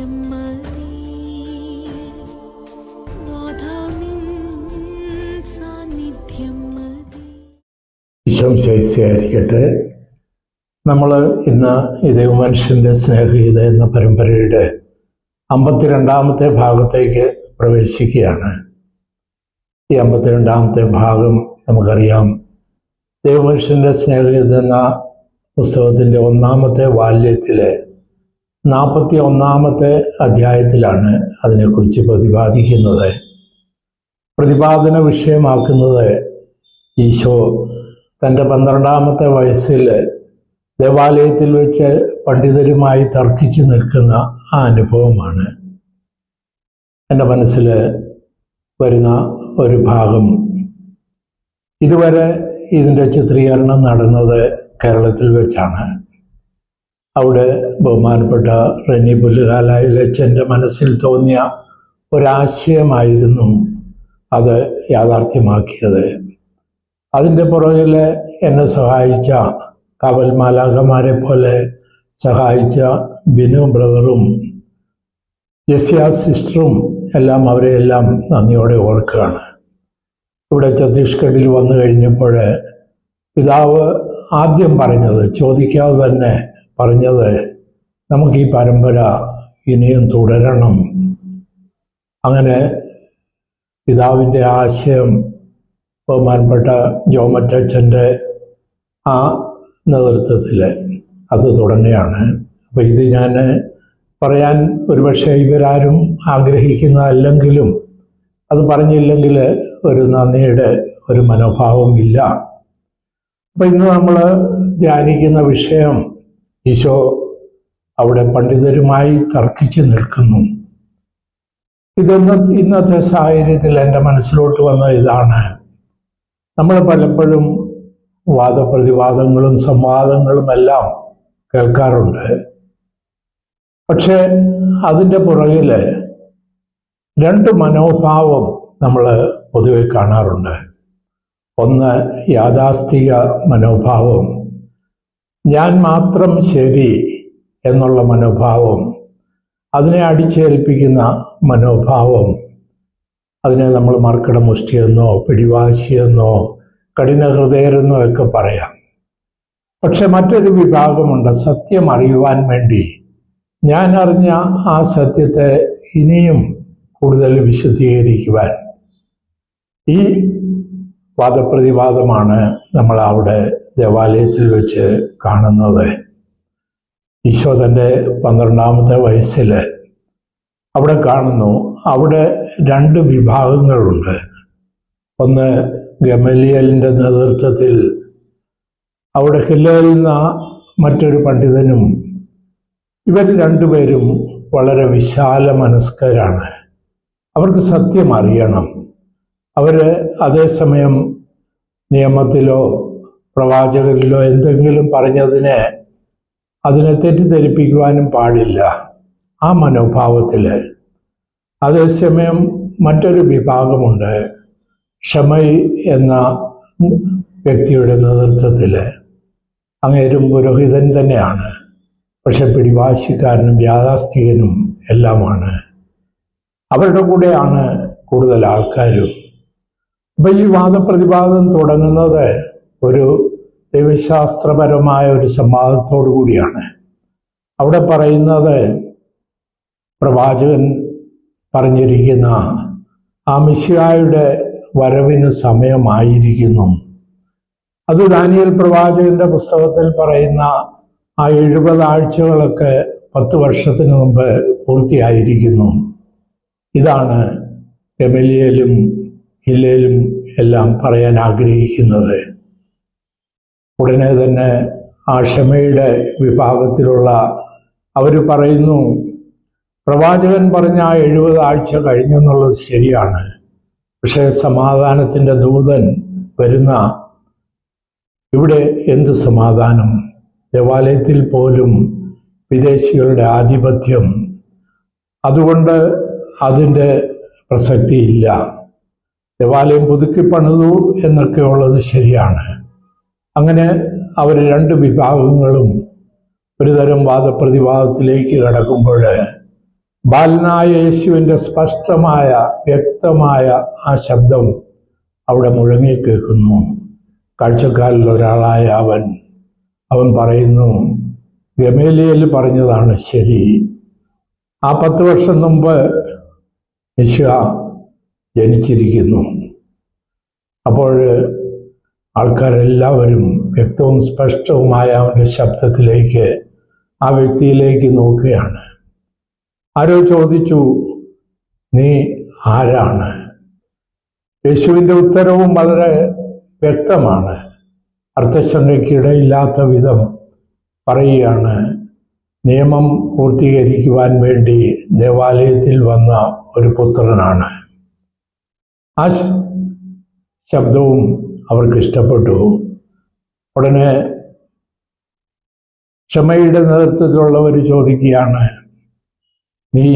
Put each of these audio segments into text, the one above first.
മതി. സാന്നിധ്യം നമ്മൾ ഇന്ന് ഈ ദൈവമനുഷ്യന്റെ സ്നേഹഗീത എന്ന പരമ്പരയുടെ അമ്പത്തിരണ്ടാമത്തെ ഭാഗത്തേക്ക് പ്രവേശിക്കുകയാണ്. ഈ അമ്പത്തിരണ്ടാമത്തെ ഭാഗം നമുക്കറിയാം. ദൈവമനുഷ്യന്റെ സ്നേഹഗീത എന്ന പുസ്തകത്തിന്റെ ഒന്നാമത്തെ വാല്യത്തിലെ നാൽപ്പത്തി ഒന്നാമത്തെ അധ്യായത്തിലാണ് അതിനെക്കുറിച്ച് പ്രതിപാദിക്കുന്നത്. പ്രതിപാദന വിഷയമാക്കുന്നത് ഈശോ തന്റെ പന്ത്രണ്ടാമത്തെ വയസ്സിൽ ദേവാലയത്തിൽ വെച്ച് പണ്ഡിതരുമായി തർക്കിച്ച് നിൽക്കുന്ന ആ അനുഭവമാണ്. എന്റെ മനസ്സിൽ വരുന്ന ഒരു ഭാഗം. ഇതുവരെ ഇതിന്റെ ചിത്രീകരണം നടന്നത് കേരളത്തിൽ വെച്ചാണ്. അവിടെ ബഹുമാനപ്പെട്ട റെനി പുല്ലുകാലയിലച്ചന്റെ മനസ്സിൽ തോന്നിയ ഒരാശയമായിരുന്നു അത് യാഥാർത്ഥ്യമാക്കിയത്. അതിന്റെ പുറകിൽ എന്നെ സഹായിച്ച കവൽ മാലാഖമാരെ പോലെ സഹായിച്ച ബിനു ബ്രദറും ജസ്യ സിസ്റ്ററും എല്ലാം അവരെയെല്ലാം നന്ദിയോടെ ഓർക്കുകയാണ്. ഇവിടെ ഛത്തീസ്ഗഡിൽ വന്നു കഴിഞ്ഞപ്പോൾ പിതാവ് ആദ്യം പറഞ്ഞത് ചോദിക്കാതെ തന്നെ പറഞ്ഞത് നമുക്ക് ഈ പരമ്പര ഇനിയും തുടരണം. അങ്ങനെ പിതാവിന്റെ ആശയം ബഹുമാനപ്പെട്ട ജോമറ്റച്ചന്റെ ആ നേതൃത്വത്തിൽ അത് തുടങ്ങുകയാണ്. അപ്പോൾ ഇത് ഞാൻ പറയാൻ ഒരുപക്ഷെ ഇവരാരും ആഗ്രഹിക്കുന്നതല്ലെങ്കിലും അത് പറഞ്ഞില്ലെങ്കിൽ ഒരു നന്ദിയുടെ ഒരു മനോഭാവം ഇല്ല അപ്പം ഇന്ന് നമ്മൾ ധ്യാനിക്കുന്ന വിഷയം ഈശോ അവിടെ പണ്ഡിതരുമായി തർക്കിച്ചു നിൽക്കുന്നു. ഇതൊന്ന് ഇന്നത്തെ സാഹചര്യത്തിൽ എന്റെ മനസ്സിലോട്ട് വന്ന ഇതാണ്. നമ്മൾ പലപ്പോഴും വാദപ്രതിവാദങ്ങളും സംവാദങ്ങളും എല്ലാം കേൾക്കാറുണ്ട്. പക്ഷേ അതിന്റെ പുറകിൽ രണ്ട് മനോഭാവം നമ്മൾ പൊതുവെ കാണാറുണ്ട്. ഒന്ന് യാഥാസ്ഥിക മനോഭാവം ഞാൻ മാത്രം ശരി എന്നുള്ള മനോഭാവം അതിനെ അടിച്ചേൽപ്പിക്കുന്ന മനോഭാവം അതിനെ നമ്മൾ മർക്കട മുഷ്ടിയെന്നോ പിടിവാശിയെന്നോ കഠിന ഹൃദയരെന്നോ ഒക്കെ പറയാം. പക്ഷെ മറ്റൊരു വിഭാഗമുണ്ട് സത്യം അറിയുവാൻ വേണ്ടി. ഞാൻ അറിഞ്ഞ ആ സത്യത്തെ ഇനിയും കൂടുതൽ വിശദീകരിക്കുവാൻ ഈ വാദപ്രതിവാദമാണ് നമ്മൾ അവിടെ ദേവാലയത്തിൽ വെച്ച് കാണുന്നത്. ഈശോ തന്റെ പന്ത്രണ്ടാമത്തെ വയസ്സിൽ അവിടെ കാണുന്നു. അവിടെ രണ്ട് വിഭാഗങ്ങളുണ്ട്. ഒന്ന് ഗമലിയലിന്റെ നേതൃത്വത്തിൽ അവിടെ ഹില്ലയിൽ നിന്ന മറ്റൊരു പണ്ഡിതനും. ഇവർ രണ്ടുപേരും വളരെ വിശാല മനസ്കരാണ്. അവർക്ക് സത്യം അറിയണം. അവർ അതേസമയം നിയമത്തിലോ പ്രവാചകരിലോ എന്തെങ്കിലും പറഞ്ഞതിനെ അതിനെ തെറ്റിദ്ധരിപ്പിക്കുവാനും പാടില്ല. ആ മനോഭാവത്തിൽ അതേസമയം മറ്റൊരു വിഭാഗമുണ്ട്. ഷമൈ എന്ന വ്യക്തിയുടെ നേതൃത്വത്തിൽ അങ്ങേരും പുരോഹിതൻ തന്നെയാണ്. പക്ഷെ പിടിവാശിക്കാരനും യാഥാസ്ഥികനും എല്ലാമാണ്. അവരുടെ കൂടെയാണ് കൂടുതൽ ആൾക്കാരും. അപ്പം ഈ വാദപ്രതിവാദം തുടങ്ങുന്നത് ഒരു ദൈവശാസ്ത്രപരമായ ഒരു സംവാദത്തോടു കൂടിയാണ്. അവിടെ പറയുന്നത് പ്രവാചകൻ പറഞ്ഞിരിക്കുന്ന ആ മിശിഹായുടെ വരവിന് സമയമായിരിക്കുന്നു. അത് ദാനിയൽ പ്രവാചകന്റെ പുസ്തകത്തിൽ പറയുന്ന ആ എഴുപത് ആഴ്ചകളൊക്കെ പത്ത് വർഷത്തിന് മുമ്പ് പൂർത്തിയായിരിക്കുന്നു. ഇതാണ് എമലിയലും ഹില്ലയിലും എല്ലാം പറയാൻ ആഗ്രഹിക്കുന്നത്. ഉടനെ തന്നെ ആ ക്ഷമയുടെ വിഭാഗത്തിലുള്ള അവർ പറയുന്നു പ്രവാചകൻ പറഞ്ഞ ആ എഴുപത് ആഴ്ച കഴിഞ്ഞെന്നുള്ളത് ശരിയാണ്. പക്ഷേ സമാധാനത്തിന്റെ ദൂതൻ വരുന്ന ഇവിടെ എന്ത് സമാധാനം? ദേവാലയത്തിൽ പോലും വിദേശികളുടെ ആധിപത്യം. അതുകൊണ്ട് അതിന്റെ പ്രസക്തിയില്ല. ദേവാലയം പുതുക്കി പണിതു എന്നൊക്കെ ഉള്ളത് ശരിയാണ്. അങ്ങനെ അവർ രണ്ട് വിഭാഗങ്ങളും ഒരുതരം വാദപ്രതിവാദത്തിലേക്ക് കടക്കുമ്പോൾ ബാലനായ യേശുവിന്റെ സ്പഷ്ടമായ വ്യക്തമായ ആ ശബ്ദം അവിടെ മുഴങ്ങി കേൾക്കുന്നു. കാഴ്ചക്കാരിൽ ഒരാളായ അവൻ അവൻ പറയുന്നു ഗമേലിയൽ പറഞ്ഞതാണ് ശരി. ആ പത്ത് വർഷം മുമ്പ് മിശ ജനിച്ചിരിക്കുന്നു. അപ്പോൾ ആൾക്കാരെല്ലാവരും വ്യക്തവും സ്പഷ്ടവുമായ അവന്റെ ശബ്ദത്തിലേക്ക് ആ വ്യക്തിയിലേക്ക് നോക്കുകയാണ്. ആരോ ചോദിച്ചു നീ ആരാണ്? യേശുവിന്റെ ഉത്തരവും വളരെ വ്യക്തമാണ്. അർത്ഥശങ്കയ്ക്കിടയില്ലാത്ത വിധം പറയുകയാണ് നിയമം പൂർത്തീകരിക്കുവാൻ വേണ്ടി ദേവാലയത്തിൽ വന്ന ഒരു പുത്രനാണ്. ആ ശബ്ദവും അവർക്ക് ഇഷ്ടപ്പെട്ടു. ഉടനെ ക്ഷമയുടെ നേതൃത്വത്തിലുള്ളവർ ചോദിക്കുകയാണ് നീ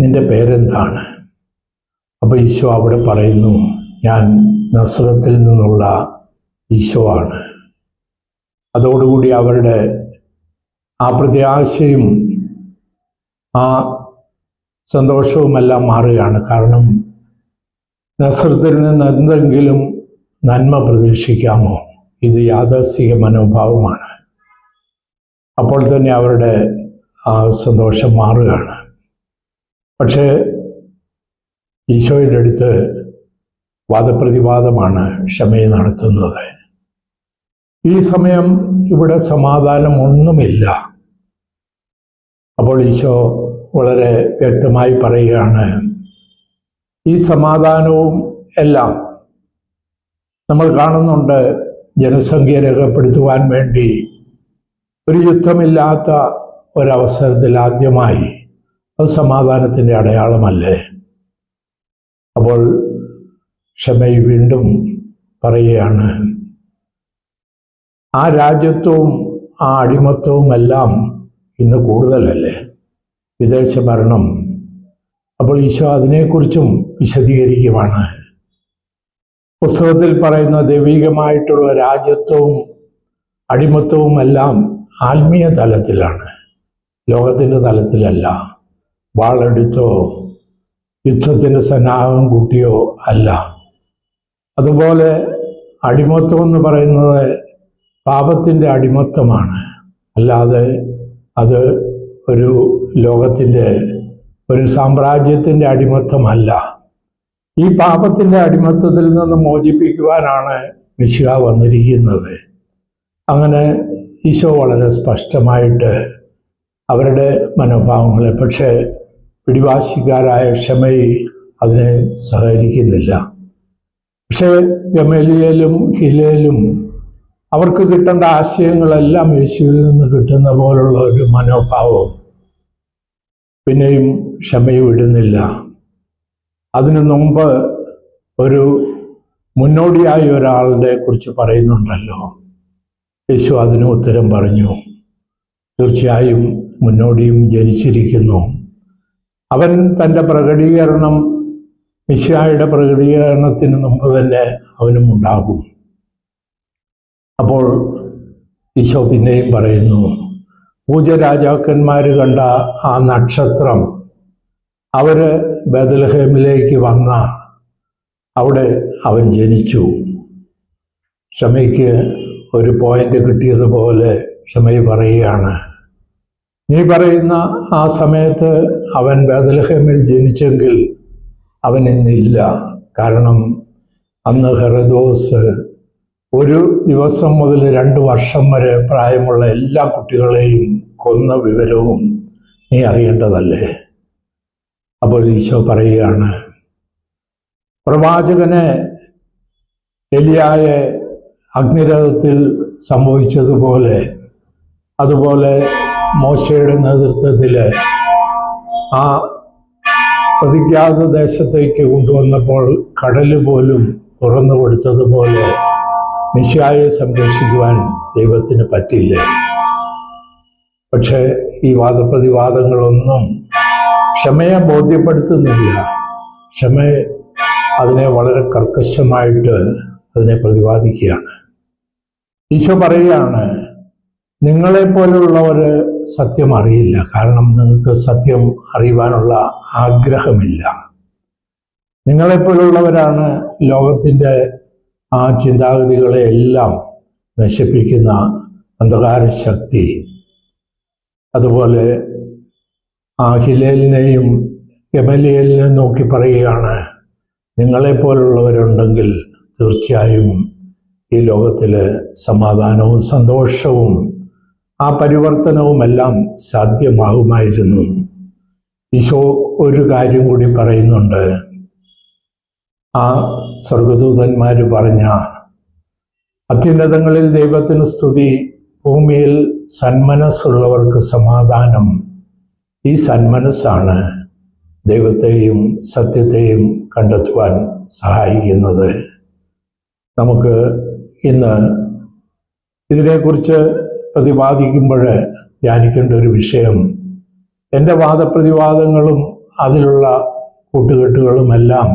നിന്റെ പേരെന്താണ്? അപ്പോൾ ഈശോ അവിടെ പറയുന്നു ഞാൻ നസ്രത്തിൽ നിന്നുള്ള ഈശോ ആണ് അതോടുകൂടി അവരുടെ ആ പ്രത്യാശയും ആ സന്തോഷവുമെല്ലാം മാറുകയാണ്. കാരണം നസ്രത്തിൽ നിന്ന് എന്തെങ്കിലും നന്മ പ്രതീക്ഷിക്കാമോ? ഇത് യാഥാസ്ഥിക മനോഭാവമാണ്. അപ്പോൾ തന്നെ അവരുടെ ആ സന്തോഷം മാറുകയാണ്. പക്ഷേ ഈശോയുടെ അടുത്ത് വാദപ്രതിവാദമാണ് ക്ഷമയെ നടത്തുന്നത്. ഈ സമയം ഇവിടെ സമാധാനം ഒന്നുമില്ല. അപ്പോൾ ഈശോ വളരെ വ്യക്തമായി പറയുകയാണ് ഈ സമാധാനവും എല്ലാം നമ്മൾ കാണുന്നുണ്ട് ജനസംഖ്യ രേഖപ്പെടുത്തുവാൻ വേണ്ടി. ഒരു യുദ്ധമില്ലാത്ത ഒരവസരത്തിൽ ആദ്യമായി അത് സമാധാനത്തിന്റെ അടയാളമല്ലേ? അപ്പോൾ ക്ഷമയി വീണ്ടും പറയുകയാണ് ആ രാജ്യത്വവും ആ അടിമത്വവും എല്ലാം ഇന്ന് കൂടുതലല്ലേ? വിദേശ ഭരണം അപ്പോൾ ഈശോ അതിനെക്കുറിച്ചും വിശദീകരിക്കുവാണ്. പുസ്തകത്തിൽ പറയുന്ന ദൈവികമായിട്ടുള്ള രാജ്യത്വവും അടിമത്വവും എല്ലാം ആത്മീയ തലത്തിലാണ്. ലോകത്തിന്റെ തലത്തിലല്ല. വാളെടുത്തോ യുദ്ധത്തിന് സന്നാഹം കൂട്ടിയോ അല്ല. അതുപോലെ അടിമത്വം എന്ന് പറയുന്നത് പാപത്തിന്റെ അടിമത്വമാണ് അല്ലാതെ അത് ഒരു ലോകത്തിന്റെ ഒരു സാമ്രാജ്യത്തിന്റെ അടിമത്വമല്ല ഈ പാപത്തിന്റെ അടിമത്വത്തിൽ നിന്ന് മോചിപ്പിക്കുവാനാണ് മിശിഹ വന്നിരിക്കുന്നത്. അങ്ങനെ ഈശോ വളരെ സ്പഷ്ടമായിട്ട് അവരുടെ മനോഭാവങ്ങളെ പക്ഷേ പിടിവാശിക്കാരായ ക്ഷമയി അതിനെ സഹകരിക്കുന്നില്ല. പക്ഷേ ഗമേലിയയിലും ഹിലേലും അവർക്ക് കിട്ടേണ്ട ആശയങ്ങളെല്ലാം യേശുവിൽ നിന്ന് കിട്ടുന്ന പോലുള്ള ഒരു മനോഭാവം പിന്നെയും ക്ഷമയും ഇടുന്നില്ല അതിനു മുമ്പ് ഒരു മുന്നോടിയായ ഒരാളുടെ കുറിച്ച് പറയുന്നുണ്ടല്ലോ. യേശു അതിന് ഉത്തരം പറഞ്ഞു. തീർച്ചയായും മുന്നോടിയും ജനിച്ചിരിക്കുന്നു. അവൻ തന്റെ പ്രകടീകരണം മിശായുടെ പ്രകടീകരണത്തിന് മുമ്പ് തന്നെ അവനും ഉണ്ടാകും. അപ്പോൾ ഈശോ പിന്നെയും പറയുന്നു പൂജരാജാക്കന്മാർ കണ്ട ആ നക്ഷത്രം അവർ ബദൽഹേമിലേക്ക് വന്ന അവിടെ അവൻ ജനിച്ചു. ക്ഷമയ്ക്ക് ഒരു പോയിന്റ് കിട്ടിയതുപോലെ ക്ഷമയ പറയുകയാണ്. നീ പറയുന്ന ആ സമയത്ത് അവൻ ബദൽഹേമിൽ ജനിച്ചെങ്കിൽ അവൻ ഇന്നില്ല. കാരണം അന്ന് ഹെറദോസ് ഒരു ദിവസം മുതൽ രണ്ട് വർഷം വരെ പ്രായമുള്ള എല്ലാ കുട്ടികളെയും കൊന്ന വിവരവും നീ അറിയേണ്ടതല്ലേ? അപ്പോൾ ഈശോ പറയുകയാണ്. പ്രവാചകന് എലിയായ അഗ്നിരഥത്തിൽ സംഭവിച്ചതുപോലെ അതുപോലെ മോശയുടെ നേതൃത്വത്തിൽ ആ പ്രതിജ്ഞാത ദേശത്തേക്ക് കൊണ്ടുവന്നപ്പോൾ കടൽ പോലും തുറന്നു കൊടുത്തതുപോലെ മിശായെ സംരക്ഷിക്കുവാൻ ദൈവത്തിന് പറ്റില്ല? പക്ഷേ ഈ വാദപ്രതിവാദങ്ങളൊന്നും ക്ഷമയെ ബോധ്യപ്പെടുത്തുന്നില്ല. ക്ഷമ അതിനെ വളരെ കർക്കശമായിട്ട് അതിനെ പ്രതിപാദിക്കുകയാണ്. ഈശോ പറയുകയാണ് നിങ്ങളെപ്പോലുള്ളവർ സത്യം അറിയില്ല. കാരണം നിങ്ങൾക്ക് സത്യം അറിയുവാനുള്ള ആഗ്രഹമില്ല. നിങ്ങളെപ്പോലുള്ളവരാണ് ലോകത്തിന്റെ ആ ചിന്താഗതികളെ എല്ലാം നശിപ്പിക്കുന്ന അന്ധകാര ശക്തി അതുപോലെ ആ ഹിലേലിനെയും ഗമലിയലിനെയും നോക്കി പറയുകയാണ് നിങ്ങളെപ്പോലുള്ളവരുണ്ടെങ്കിൽ തീർച്ചയായും ഈ ലോകത്തിൽ സമാധാനവും സന്തോഷവും ആ പരിവർത്തനവുമെല്ലാം സാധ്യമാകുമായിരുന്നു. ഈശോ ഒരു കാര്യം കൂടി പറയുന്നുണ്ട്. ആ സ്വർഗദൂതന്മാർ പറഞ്ഞ അത്യുന്നതങ്ങളിൽ ദൈവത്തിന് സ്തുതി ഭൂമിയിൽ സന്മനസ്സുള്ളവർക്ക് സമാധാനം ഈ സന്മനസ്സാണ് ദൈവത്തെയും സത്യത്തെയും കണ്ടെത്തുവാൻ സഹായിക്കുന്നത്. നമുക്ക് ഇന്ന് ഇതിനെക്കുറിച്ച് പ്രതിപാദിക്കുമ്പോൾ ധ്യാനിക്കേണ്ട ഒരു വിഷയം എന്റെ വാദപ്രതിവാദങ്ങളും അതിലുള്ള കൂട്ടുകെട്ടുകളുമെല്ലാം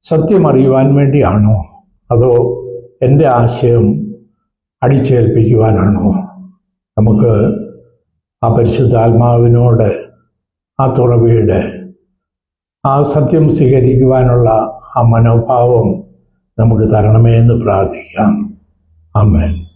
സത്യം അറിയുവാൻ വേണ്ടിയാണോ? അതോ എന്റെ ആശയം അടിച്ചേൽപ്പിക്കുവാനാണോ? നമുക്ക് ആ പരിശുദ്ധാത്മാവിനോട് ആ തുറവിയുടെ ആ സത്യം സ്വീകരിക്കുവാനുള്ള ആ മനോഭാവം നമുക്ക് തരണമേ എന്ന് പ്രാർത്ഥിക്കാം. ആമേൻ.